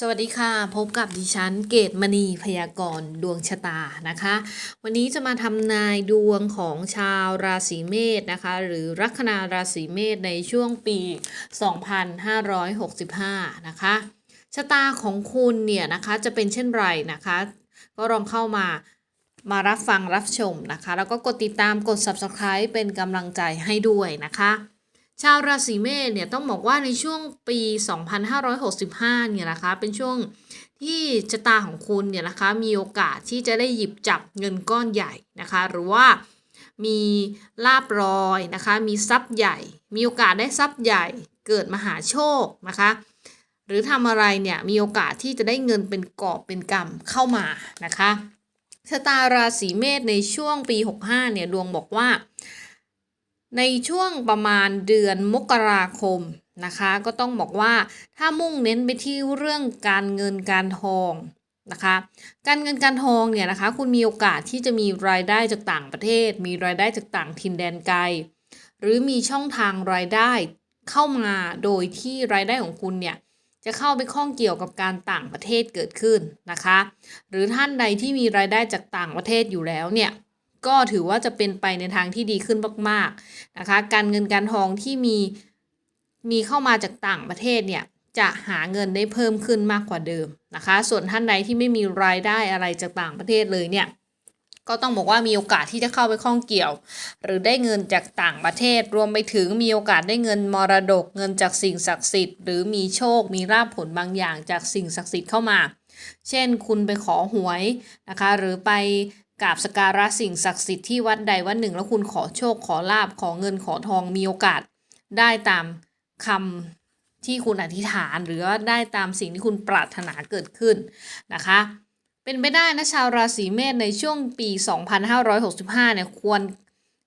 สวัสดีค่ะ พบกับดิฉันเกตมณีพยากรณ์ดวงชะตานะคะ วันนี้จะมาทำนายดวงของชาวราศีเมษนะคะ หรือลัคนาราศีเมษในช่วงปี 2565 นะคะชะตาของคุณเนี่ยนะคะจะเป็นเช่นไรนะคะ ก็ลองเข้ามามารับฟังรับชมนะคะ แล้วก็กดติดตามกด subscribe เป็นกำลังใจให้ด้วยนะคะ ชาวราศีเมษเนี่ยต้องบอกว่าในช่วงปี 2565 เนี่ยนะคะ เป็นช่วงที่ชะตาของคุณเนี่ยนะคะมีโอกาสที่จะได้หยิบจับเงินก้อนใหญ่นะคะ หรือว่ามีลาบรอยนะคะ มีทรัพย์ใหญ่ มีโอกาสได้ทรัพย์ใหญ่ เกิดมหาโชคนะคะ หรือทำอะไรเนี่ยมีโอกาสที่จะได้เงินเป็นกอบเป็นกำเข้ามานะคะชะตาราศีเมษในช่วงปี 65 เนี่ยดวงบอกว่า ในช่วงประมาณเดือนมกราคมนะคะ ก็ต้องบอกว่าถ้ามุ่งเน้นไปที่เรื่องการเงินการทองนะคะ การเงินการทองเนี่ยนะคะ คุณมีโอกาสที่จะมีรายได้จากต่างประเทศ มีรายได้จากต่างถิ่นแดนไกล หรือมีช่องทางรายได้เข้ามาโดยที่รายได้ของคุณเนี่ยจะเข้าไปข้องเกี่ยวกับการต่างประเทศเกิดขึ้นนะคะ หรือท่านใดที่มีรายได้จากต่างประเทศอยู่แล้วเนี่ย ก็ถือว่าจะเป็นไปในทางที่ดีขึ้นมากๆนะคะ การเงินการทองที่มีมีเข้ามาจากต่างประเทศเนี่ยจะหาเงินได้เพิ่มขึ้นมากกว่าเดิมนะคะ ส่วนท่านใดที่ไม่มีรายได้อะไรจากต่างประเทศเลยเนี่ยก็ต้องบอกว่ามีโอกาสที่จะเข้าไปข้องเกี่ยว หรือได้เงินจากต่างประเทศ รวมไปถึงมีโอกาสได้เงินมรดกเงินจากสิ่งศักดิ์สิทธิ์หรือมีโชค มีราบผลบางอย่างจากสิ่งศักดิ์สิทธิ์เข้ามา เช่น คุณไปขอหวยนะคะ หรือไป กราบสการะสิ่งศักดิ์สิทธิ์ที่วัดใดวัดหนึ่ง แล้วคุณขอโชคขอลาบขอเงินขอทองมีโอกาส ได้ตามคำที่คุณอธิษฐานหรือว่าได้ตามสิ่งที่คุณปรารถนาเกิดขึ้นนะคะ เป็นไปได้นะชาวราศีเมษในช่วงปี 2565 เนี่ยควร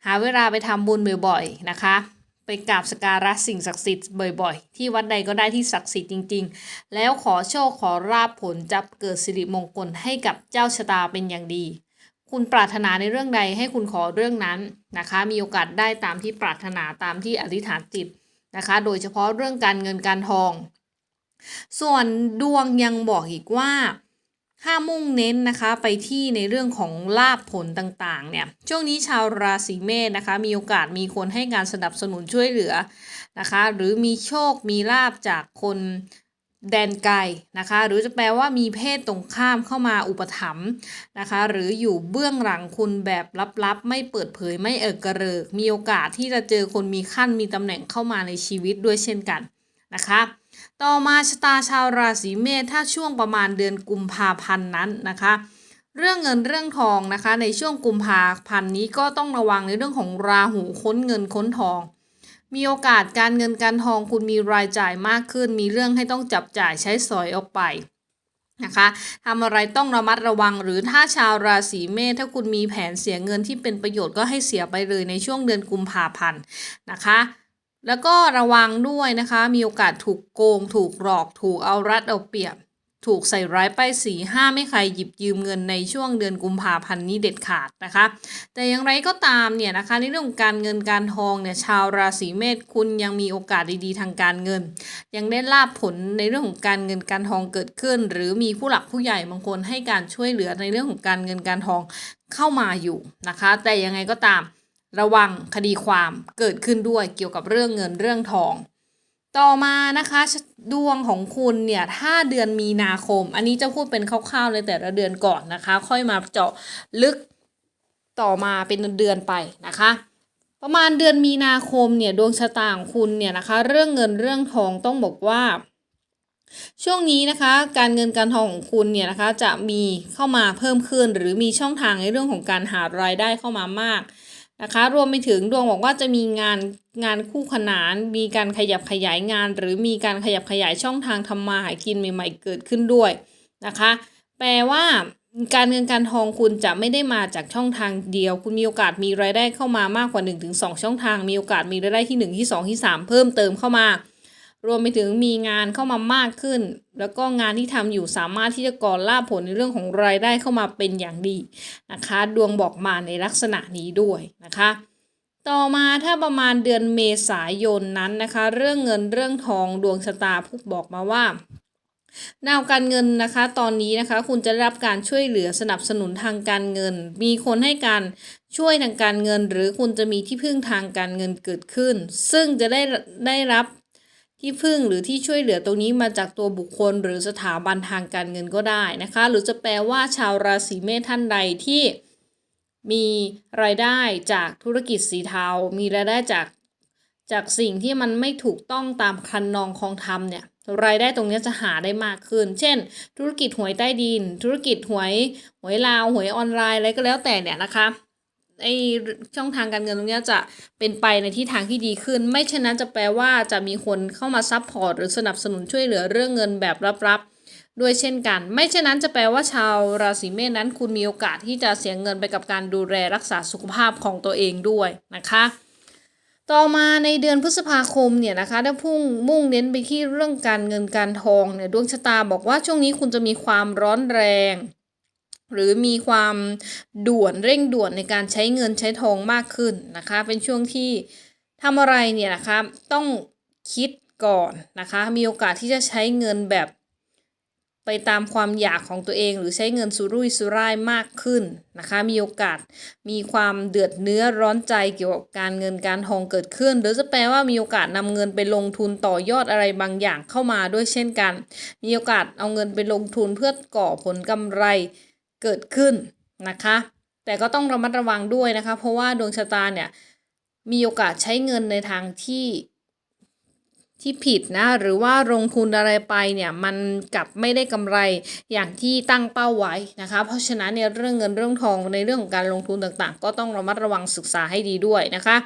หาเวลาไปทำบุญบ่อยๆนะคะ ไปกราบสการะสิ่งศักดิ์สิทธิ์บ่อยๆ ที่วัดใดก็ได้ที่ศักดิ์สิทธิ์จริงๆ แล้วขอโชคขอราบผลจะเกิดสิริมงคลให้กับเจ้าชะตาเป็นอย่างดี คุณปรารถนาในเรื่องใดให้คุณขอเรื่องนั้นนะคะ มีโอกาสได้ตามที่ปรารถนาตามที่อธิษฐานจิตนะคะ โดยเฉพาะเรื่องการเงินการทอง ส่วนดวงยังบอกอีกว่าถ้ามุ่งเน้นนะคะไปที่ในเรื่องของลาบผลต่างๆเนี่ยช่วงนี้ชาวราศีเมษนะคะ มีโอกาสมีคนให้การสนับสนุนช่วยเหลือนะคะ หรือมีโชคมีลาบจากคน แดนไกลนะคะ หรือจะแปลว่ามีเพศตรงข้ามเข้ามาอุปถัมภ์นะคะ หรืออยู่เบื้องหลังคุณแบบลับๆ ไม่เปิดเผยไม่เอิกกระเริก มีโอกาสที่จะเจอคนมีขั้นมีตำแหน่งเข้ามาในชีวิตด้วยเช่นกันนะคะ ต่อมาชะตาชาวราศีเมษถ้าช่วงประมาณเดือนกุมภาพันธ์นั้นนะคะ เรื่องเงินเรื่องทองนะคะ ในช่วงกุมภาพันธ์นี้ก็ต้องระวังในเรื่องของราหูค้นเงินค้นทอง มีโอกาสการเงินการทองคุณมีรายจ่ายมากขึ้น มีเรื่องให้ต้องจับจ่ายใช้สอยออกไปนะคะทำอะไรต้องระมัดระวังหรือถ้าชาวราศีเมษถ้าคุณมีแผนเสียเงินที่เป็นประโยชน์ก็ให้เสียไปเลยในช่วงเดือนกุมภาพันธ์นะคะแล้วก็ระวังด้วยนะคะ มีโอกาสถูกโกง ถูกหลอก ถูกเอารัดเอาเปรียบ ถูกใส่ร้ายป้ายสีห้ามไม่ใครหยิบยืมเงินในช่วงเดือนกุมภาพันธ์นี้เด็ดขาดนะคะ แต่อย่างไรก็ตามเนี่ยนะคะในเรื่องของการเงินการทองเนี่ยชาวราศีเมษคุณยังมีโอกาสดีๆ ทางการเงิน ยังได้ลาบผลในเรื่องของการเงินการทองเกิดขึ้น หรือมีผู้หลักผู้ใหญ่บางคนให้การช่วยเหลือในเรื่องของการเงินการทองเข้ามาอยู่นะคะ แต่ยังไงก็ตามระวังคดีความเกิดขึ้นด้วยเกี่ยวกับเรื่องเงินเรื่องทอง ต่อมานะคะดวงของคุณเนี่ยถ้าเดือนมีนาคม อันนี้จะพูดเป็นคร่าวๆในแต่ละเดือนก่อนนะคะ ค่อยมาเจาะลึกต่อมาเป็นเดือนไปนะคะ ประมาณเดือนมีนาคมเนี่ยดวงชะตาของคุณเนี่ยนะคะ เรื่องเงินเรื่องทองต้องบอกว่า ช่วงนี้นะคะการเงินการทองของคุณเนี่ยนะคะจะมีเข้ามาเพิ่มขึ้น หรือมีช่องทางในเรื่องของการหารายได้เข้ามามาก นะคะ รวมไปถึงดวงบอกว่าจะมีงานงานคู่ขนาน มีการขยับขยายงาน หรือมีการขยับขยายช่องทางทำมาหากินใหม่ ๆ เกิดขึ้นด้วยนะคะ แปลว่าการเงินการทองคุณจะไม่ได้มาจากช่องทางเดียว คุณมีโอกาสมีรายได้เข้ามามากกว่า 1-2 ช่องทาง มีโอกาสมีรายได้ที่ 1 ที่ 2 ที่ 3 เพิ่มเติมเข้ามา รวมไปถึงมีงานเข้ามามากขึ้น แล้วก็งานที่ทำอยู่สามารถที่จะก่อลาผลในเรื่องของรายได้เข้ามาเป็นอย่างดีนะคะ ดวงบอกมาในลักษณะนี้ด้วยนะคะ ต่อมาถ้าประมาณเดือนเมษายนนั้นนะคะ เรื่องเงินเรื่องทองดวงชะตาพูดบอกมาว่าดาวการเงินนะคะตอนนี้นะคะคุณจะได้รับการช่วยเหลือสนับสนุนทางการเงิน มีคนให้การช่วยทางการเงิน หรือคุณจะมีที่พึ่งทางการเงินเกิดขึ้น ซึ่งจะได้ได้รับ ที่พึ่งหรือที่ช่วยเหลือตรงนี้มาจากตัวบุคคล หรือสถาบันทางการเงินก็ได้นะคะ หรือจะแปลว่าชาวราศีเมษท่านใดที่มีรายได้จากธุรกิจสีเทา มีรายได้จากจากสิ่งที่มันไม่ถูกต้องตามคันนองคองธรรมเนี่ยรายได้ตรงนี้จะหาได้มากขึ้น เช่น ธุรกิจหวยใต้ดิน ธุรกิจหวยหวยลาว หวยออนไลน์อะไรก็แล้วแต่เนี่ยนะคะ ไอช่องทางการเงินตรงนี้จะเป็นไปในที่ทางที่ดีขึ้น ไม่เช่นนั้นจะแปลว่าจะมีคนเข้ามาซัพพอร์ตหรือสนับสนุนช่วยเหลือเรื่องเงินแบบลับๆด้วยเช่นกัน ไม่เช่นนั้นจะแปลว่าชาวราศีเมษนั้น คุณมีโอกาสที่จะเสียเงินไปกับการดูแลรักษาสุขภาพของตัวเองด้วยนะคะต่อมาในเดือนพฤษภาคมเนี่ยนะคะถ้าพุ่งมุ่งเน้นไปที่เรื่องการเงินการทองเนี่ยดวงชะตาบอกว่าช่วงนี้คุณจะมีความร้อนแรง หรือมีความด่วนเร่งด่วนในการใช้เงินใช้ทองมากขึ้นนะคะ เป็นช่วงที่ทำอะไรเนี่ยนะคะต้องคิดก่อนนะคะ มีโอกาสที่จะใช้เงินแบบไปตามความอยากของตัวเอง หรือใช้เงินสุรุ่ยสุร่ายมากขึ้นนะคะ มีโอกาสมีความเดือดเนื้อร้อนใจเกี่ยวกับการเงินการทองเกิดขึ้น หรือจะแปลว่ามีโอกาสนำเงินไปลงทุนต่อยอดอะไรบางอย่างเข้ามาด้วยเช่นกัน มีโอกาสเอาเงินไปลงทุนเพื่อก่อผลกำไร เกิดขึ้นนะคะ แต่ก็ต้องระมัดระวังด้วยนะคะ เพราะว่าดวงชะตาเนี่ยมีโอกาสใช้เงินในทางที่ที่ผิดนะหรือว่าลงทุนอะไรไปเนี่ยมันกลับไม่ได้กำไรอย่างที่ตั้งเป้าไว้นะคะ เพราะฉะนั้นเนี่ยเรื่องเงินเรื่องทองในเรื่องของการลงทุนต่างๆ ก็ต้องระมัดระวังศึกษาให้ดีด้วยนะคะ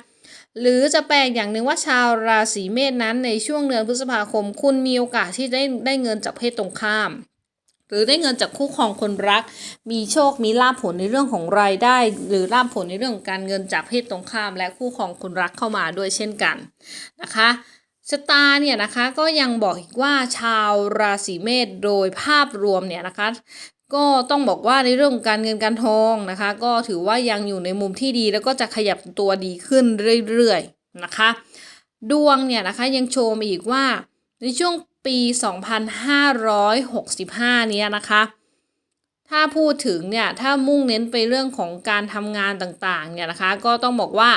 หรือจะแปลกอย่างหนึ่งว่าชาวราศีเมษนั้นในช่วงเดือนพฤษภาคม คุณมีโอกาสที่ได้ได้เงินจากเพศตรงข้าม หรือได้เงินจากคู่ครองคนรัก มีโชค มีลาภผลในเรื่องของรายได้ หรือลาภผลในเรื่องของการเงินจากเพศตรงข้าม และคู่ครองคนรักเข้ามาด้วยเช่นกันนะคะชะตาเนี่ยนะคะก็ยังบอกอีกว่าชาวราศีเมษโดยภาพรวมเนี่ยนะคะก็ต้องบอกว่าในเรื่องของการเงินการทองนะคะ ก็ถือว่ายังอยู่ในมุมที่ดีแล้วก็จะขยับตัวดีขึ้นเรื่อยๆนะคะ ดวงเนี่ยนะคะยังโชว์มาอีกว่า ในช่วงปี 2565เนี้ยนะคะ ถ้าพูดถึงเนี่ยถ้ามุ่งเน้นไปเรื่องของการทำงานต่างๆเนี่ยนะคะก็ต้องบอกว่า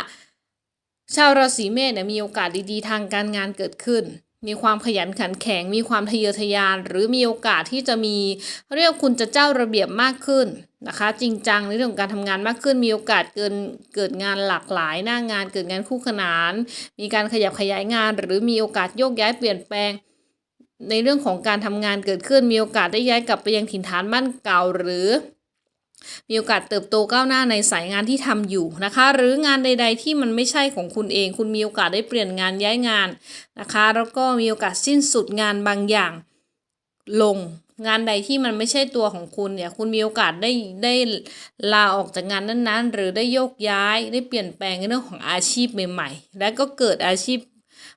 ชาวราศีเมษเนี่ยมีโอกาสดีๆ ทางการงานเกิดขึ้น มีความขยันขันแข็ง มีความทะเยอทะยาน หรือมีโอกาสที่จะมีเรียกคุณจะเจ้าระเบียบมากขึ้นนะคะ จริงจังในเรื่องของการทำงานมากขึ้น มีโอกาสเกินเกิดงานหลากหลาย หน้างานเกิดงานคู่ขนาน มีการขยับขยายงาน หรือมีโอกาสโยกย้ายเปลี่ยนแปลง ในเรื่องของการทำงานเกิดขึ้น มีโอกาสได้ย้ายกลับไปยังถิ่นฐานบ้านเก่าหรือ มีโอกาสเติบโตก้าวหน้าในสายงานที่ทำอยู่นะคะ หรืองานใด ๆ ที่มันไม่ใช่ของคุณเอง คุณมีโอกาสได้เปลี่ยนงานย้ายงานนะคะ แล้วก็มีโอกาสสิ้นสุดงานบางอย่างลงงานใดที่มันไม่ใช่ตัวของคุณเนี่ย คุณมีโอกาสได้ได้ลาออกจากงานนั้นๆ หรือได้โยกย้ายได้เปลี่ยนแปลงในเรื่องของอาชีพใหม่ ๆ และก็เกิดอาชีพ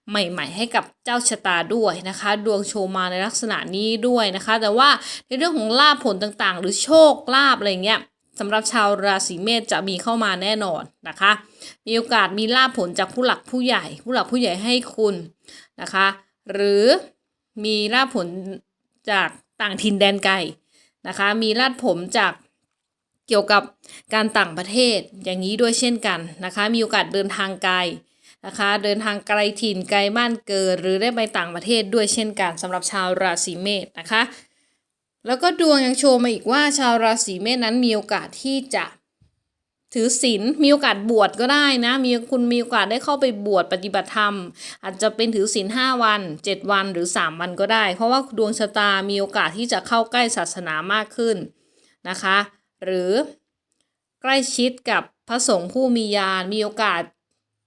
ใหม่ ๆ ให้กับเจ้าชะตาด้วยนะคะ ดวงโชว์มาในลักษณะนี้ด้วยนะคะ แต่ว่าในเรื่องของลาภผลต่างๆ หรือโชคลาภอะไรเงี้ยสำหรับชาวราศีเมษจะมีเข้ามาแน่นอนนะคะ มีโอกาสมีลาภผลจากผู้หลักผู้ใหญ่ ผู้หลักผู้ใหญ่ให้คุณนะคะ หรือมีลาภผลจากต่างถิ่นแดนไกลนะคะ มีลาภผลจากเกี่ยวกับการต่างประเทศอย่างนี้ด้วยเช่นกันนะคะ มีโอกาสเดินทางไกล นะคะ เดินทางไกลถิ่นไกลบ้านเกิด หรือได้ไปต่างประเทศด้วยเช่นกันสำหรับชาวราศีเมษนะคะ แล้วก็ดวงยังโชว์มาอีกว่าชาวราศีเมษนั้นมีโอกาสที่จะถือศีลมีโอกาสบวชก็ได้นะ มีคุณมีโอกาสได้เข้าไปบวชปฏิบัติธรรม อาจจะเป็นถือศีลห้าวัน 7 วันหรือ 3 วันก็ได้ เพราะว่าดวงชะตามีโอกาสที่จะเข้าใกล้ศาสนามากขึ้นนะคะ หรือใกล้ชิดกับพระสงฆ์ผู้มีญาณมีโอกาส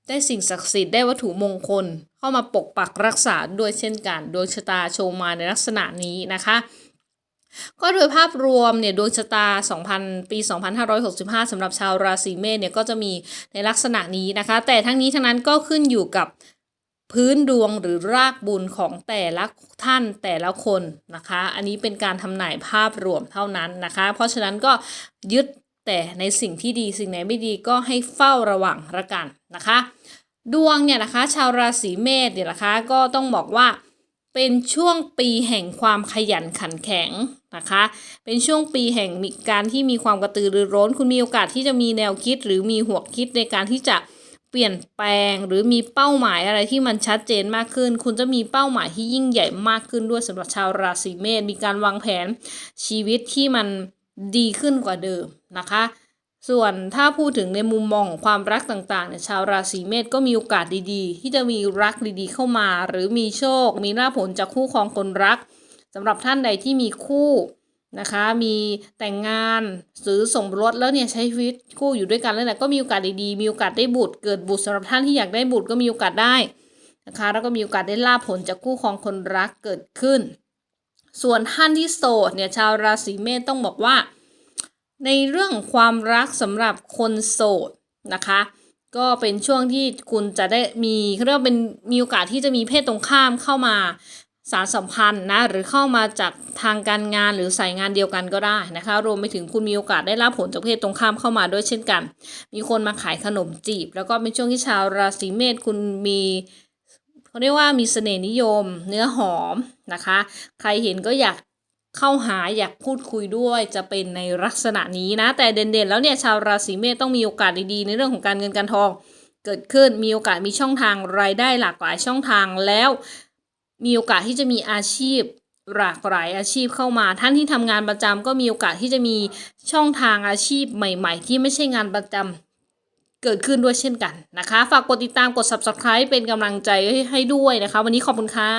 ได้สิ่งศักดิ์สิทธิ์ได้วัตถุมงคล เข้ามาปกปักรักษาด้วยเช่นกันดวงชะตาโชว์มาในลักษณะนี้นะคะก็โดยภาพรวมเนี่ยดวงชะตา 2000 ปี 2565สำหรับชาวราศีเมษเนี่ยก็จะมีในลักษณะนี้นะคะ แต่ทั้งนี้ทั้งนั้นก็ขึ้นอยู่กับพื้นดวงหรือรากบุญของแต่ละท่านแต่ละคนนะคะ อันนี้เป็นการทำนายภาพรวมเท่านั้นนะคะ เพราะฉะนั้นก็ยึดแต่ในสิ่งที่ดีสิ่งไหนไม่ดีก็ให้เฝ้าระวังละกัน นะคะ ดวงเนี่ยนะคะ ชาวราศีเมษเนี่ยนะคะ ก็ต้องบอกว่าเป็นช่วงปีแห่งความขยันขันแข็งนะคะ เป็นช่วงปีแห่งมีการที่มีความกระตือรือร้น คุณมีโอกาสที่จะมีแนวคิดหรือมีหัวคิดในการที่จะเปลี่ยนแปลงหรือมีเป้าหมายอะไรที่มันชัดเจนมากขึ้น คุณจะมีเป้าหมายที่ยิ่งใหญ่มากขึ้นด้วยสำหรับชาวราศีเมษมีการวางแผนชีวิตที่มันดีขึ้นกว่าเดิมนะคะ ส่วนถ้าพูดถึงในมุมมองของความรักต่างๆเนี่ยชาวราศีเมษก็มีโอกาสดีๆ ที่จะมีรักดีๆเข้ามา หรือมีโชค มีลาภผลจากคู่ครองคนรักสำหรับท่านใดที่มีคู่นะคะ มีแต่งงานหรือสมรสแล้วเนี่ยใช้ชีวิตคู่อยู่ด้วยกันแล้วเนี่ยก็มีโอกาสดีๆ มีโอกาสได้บุตร เกิดบุตรสำหรับท่านที่อยากได้บุตรก็มีโอกาสได้นะคะ แล้วก็มีโอกาสได้ลาภผลจากคู่ครองคนรักเกิดขึ้น ส่วนท่านที่โสดเนี่ยชาวราศีเมษต้องบอกว่า ในเรื่องความรักสำหรับคนโสดนะคะ ก็เป็นช่วงที่คุณจะได้มีเรียกว่าเป็นมีโอกาสที่จะมีเพศตรงข้ามเข้ามาสารสัมพันธ์นะหรือเข้ามาจากทางการงานหรือสายงานเดียวกันก็ได้นะคะ รวมไปถึงคุณมีโอกาสได้รับผลจากเพศตรงข้ามเข้ามาด้วยเช่นกัน มีคนมาขายขนมจีบ แล้วก็เป็นช่วงที่ชาวราศีเมษคุณมีเขาเรียกว่ามีเสน่ห์นิยม เนื้อหอมนะคะ ใครเห็นก็อยาก เข้าหาอยากพูดคุยด้วยจะเป็นในลักษณะนี้นะ แต่เด่นๆ แล้วเนี่ยชาวราศีเมษต้องมีโอกาสดีๆในเรื่องของการเงินการทอง เกิดขึ้นมีโอกาสมีช่องทางรายได้หลากหลายช่องทางแล้ว มีโอกาสที่จะมีอาชีพหลากหลายอาชีพเข้ามา ท่านที่ทำงานประจำก็มีโอกาสที่จะมีช่องทางอาชีพใหม่ ๆ ที่ไม่ใช่งานประจำเกิดขึ้นด้วยเช่นกันนะคะ ฝากกดติดตามกด subscribe เป็นกำลังใจให้ให้ด้วยนะคะ วันนี้ขอบคุณค่ะ